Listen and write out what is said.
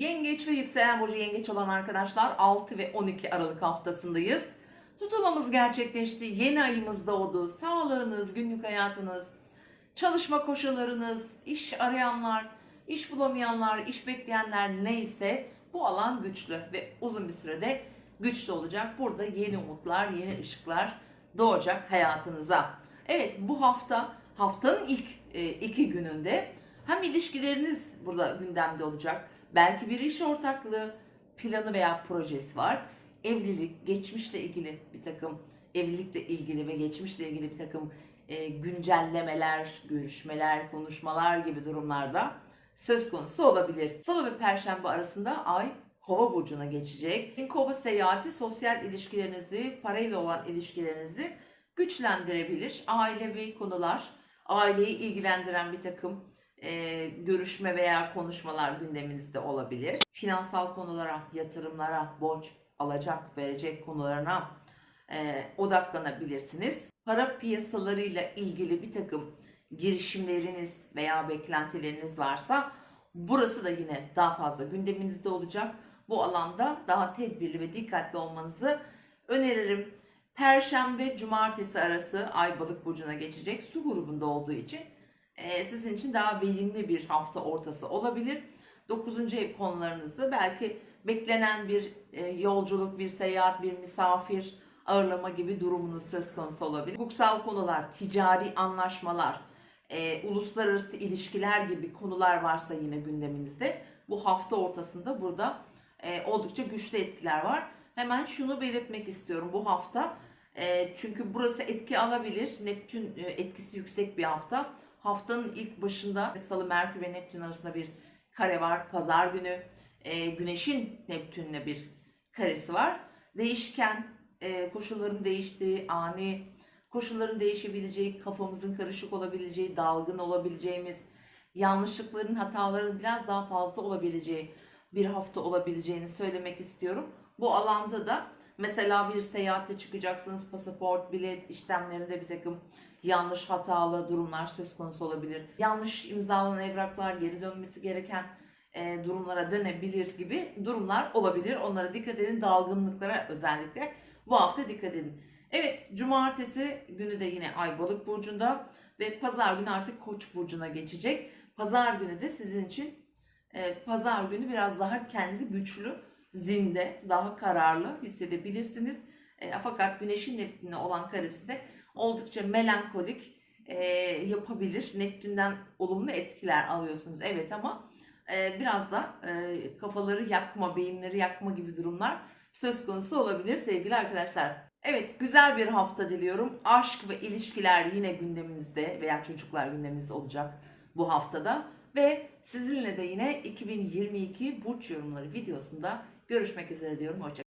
Yengeç ve yükselen burcu yengeç olan arkadaşlar 6 ve 12 Aralık haftasındayız. Tutulmamız gerçekleşti. Yeni ayımız doğdu. Sağlığınız, günlük hayatınız, çalışma koşullarınız, iş arayanlar, iş bulamayanlar, iş bekleyenler neyse bu alan güçlü ve uzun bir sürede güçlü olacak. Burada yeni umutlar, yeni ışıklar doğacak hayatınıza. Evet bu hafta haftanın ilk e, iki gününde hem ilişkileriniz burada gündemde olacak. Belki bir iş ortaklığı planı veya projesi var. Evlilik, geçmişle ilgili bir takım evlilikle ilgili ve geçmişle ilgili bir takım e, güncellemeler, görüşmeler, konuşmalar gibi durumlarda söz konusu olabilir. Salı ve Perşembe arasında ay Kova burcuna geçecek. Kova seyahati sosyal ilişkilerinizi, parayla olan ilişkilerinizi güçlendirebilir. Ailevi konular, aileyi ilgilendiren bir takım e, görüşme veya konuşmalar gündeminizde olabilir. Finansal konulara, yatırımlara, borç, alacak, verecek konularına e, odaklanabilirsiniz. Para piyasalarıyla ilgili bir takım girişimleriniz veya beklentileriniz varsa burası da yine daha fazla gündeminizde olacak. Bu alanda daha tedbirli ve dikkatli olmanızı öneririm. Perşembe, cumartesi arası Ay Balık burcuna geçecek. Su grubunda olduğu için e, sizin için daha verimli bir hafta ortası olabilir. 9. ev konularınızı belki beklenen bir e, yolculuk, bir seyahat, bir misafir ağırlama gibi durumunuz söz konusu olabilir. Hukuksal konular, ticari anlaşmalar, e, uluslararası ilişkiler gibi konular varsa yine gündeminizde bu hafta ortasında burada e, oldukça güçlü etkiler var. Hemen şunu belirtmek istiyorum bu hafta çünkü burası etki alabilir. Neptün e, etkisi yüksek bir hafta. Haftanın ilk başında Salı, Merkür ve Neptün arasında bir kare var. Pazar günü e, Güneş'in Neptün'le bir karesi var. Değişken, e, koşulların değiştiği, ani koşulların değişebileceği, kafamızın karışık olabileceği, dalgın olabileceğimiz, yanlışlıkların, hataların biraz daha fazla olabileceği bir hafta olabileceğini söylemek istiyorum. Bu alanda da mesela bir seyahate çıkacaksınız, pasaport, bilet işlemlerinde bir takım yanlış hatalı durumlar söz konusu olabilir. Yanlış imzalanan evraklar geri dönmesi gereken e, durumlara dönebilir gibi durumlar olabilir. Onlara dikkat edin. Dalgınlıklara özellikle bu hafta dikkat edin. Evet, cumartesi günü de yine Ay Balık burcunda ve pazar günü artık Koç burcuna geçecek. Pazar günü de sizin için e, pazar günü biraz daha kendinizi güçlü, zinde, daha kararlı hissedebilirsiniz. E, fakat Güneş'in Neptün'e olan karesi de oldukça melankolik e, yapabilir. Neptün'den olumlu etkiler alıyorsunuz evet ama e, biraz da e, kafaları yakma, beyinleri yakma gibi durumlar söz konusu olabilir sevgili arkadaşlar. Evet güzel bir hafta diliyorum. Aşk ve ilişkiler yine gündeminizde veya çocuklar gündeminizde olacak bu haftada. Ve sizinle de yine 2022 burç yorumları videosunda görüşmek üzere diyorum. Hoşçakalın.